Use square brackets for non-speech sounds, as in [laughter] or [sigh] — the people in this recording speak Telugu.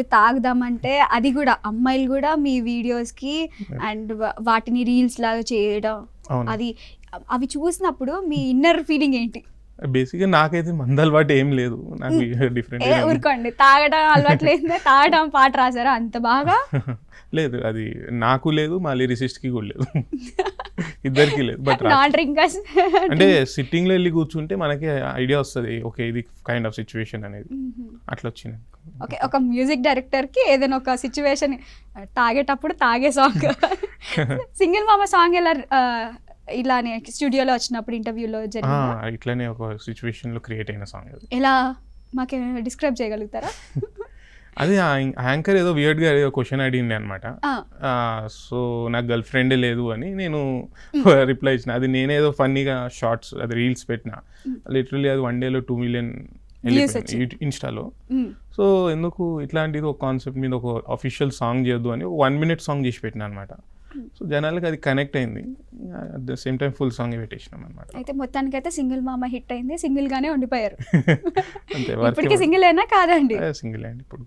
నైట్ తాగుదామంటే అది కూడా అమ్మాయిలు కూడా మీ వీడియోస్కి అండ్ వాటిని రీల్స్ లాగా చేయడం అది అవి చూసినప్పుడు మీ ఇన్నర్ ఫీలింగ్ ఏంటి? బేసిక్గా నాకైతే మంద అలవాటు ఏం లేదు. నాకు డిఫరెంట్ ఊరుకోండి తాగడం అలవాట్లేదు తాగడం పాట రాసారా అంత బాగా? [laughs] లేదు అది నాకు లేదు మా లిరిసిస్ట్కి కూడా లేదు. [laughs] ఇద్దరికి లేదు బట్ [laughs] నాన్ డ్రింకర్స్. అంటే సిట్టింగ్లో వెళ్ళి కూర్చుంటే మనకి ఐడియా వస్తుంది ఓకే ఇది కైండ్ ఆఫ్ సిచ్యువేషన్ అనేది. అట్లా వచ్చింది ఓకే ఒక మ్యూజిక్ డైరెక్టర్కి ఏదైనా ఒక సిచ్యువేషన్ తాగేటప్పుడు తాగే సాంగ్. [laughs] సింగిల్ మామ సాంగ్ ఎలా ఇలానే స్టూడియోలో వచ్చినప్పుడు ఇంటర్వ్యూలో జరిగింది? ఇట్లానే ఒక సిచ్యువేషన్లో క్రియేట్ అయిన సాంగ్ ఎలా? మాకు డిస్క్రైబ్ చేయగలుగుతారా? [laughs] అది యాంకర్ ఏదో వియర్డ్గా ఏదో క్వశ్చన్ అడిగింది అనమాట సో నాకు గర్ల్ ఫ్రెండ్ లేదు అని నేను రిప్లై ఇచ్చిన [laughs] అది నేనేదో ఫన్నీగా షార్ట్స్ అది రీల్స్ పెట్టిన. లిటరలీ అది వన్ డేలో టూ మిలియన్ ఇన్స్టాలో సో ఎందుకు ఇట్లాంటిది ఒక కాన్సెప్ట్ మీద ఒక అఫీషియల్ సాంగ్ చేయొద్దు అని వన్ మినిట్ సాంగ్ చేసి పెట్టిన అనమాట సో జనాలకి అది కనెక్ట్ అయింది. At the same time full song పెట్టేసినాం అనమాట అయితే మొత్తానికి అయితే సింగిల్ మామ హిట్ అయింది. సింగిల్ గానే ఉండిపోయారు. [laughs] అంతే ఇప్పటికీ సింగిల్ అయినా కాదండి. సింగిల్ అండి ఇప్పుడు.